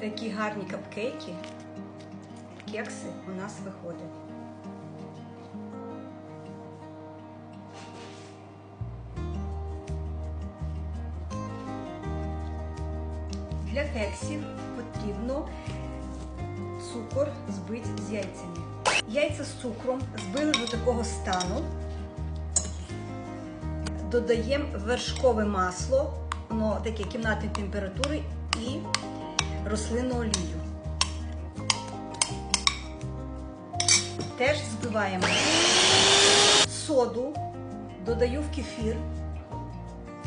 Такі гарні капкейки, кекси у нас виходять. Для кексів потрібно цукор збити з яйцями. Яйця з цукром збили до такого стану. Додаємо вершкове масло, воно таке кімнатної температури і рослинну олію. Теж збиваємо соду, додаю в кефір,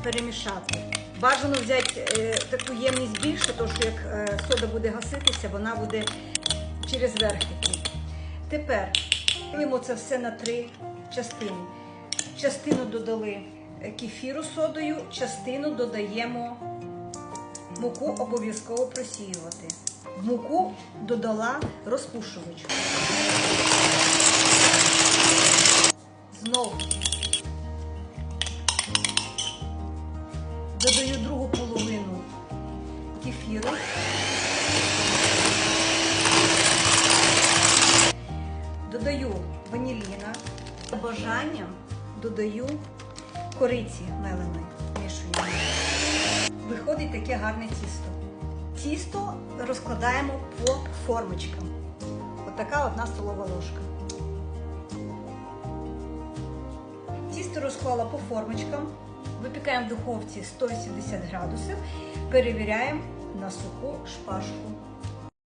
перемішати. Бажано взяти е, таку ємність більше, тому що як е, сода буде гаситися, вона буде через верх йти. Тепер ділимо це все на три частини. Частину додали кефіру содою, частину додаємо муку обов'язково просіювати. В муку додала розпушувач. Знову додаю другу половину кефіру. Додаю ваніліна. Бажанням додаю кориці меленої. Мішуємо. Виходить таке гарне тісто. Тісто розкладаємо по формочкам. Отака одна столова ложка. Тісто розклала по формочкам. Випікаємо в духовці 180 градусів. Перевіряємо на суху шпажку.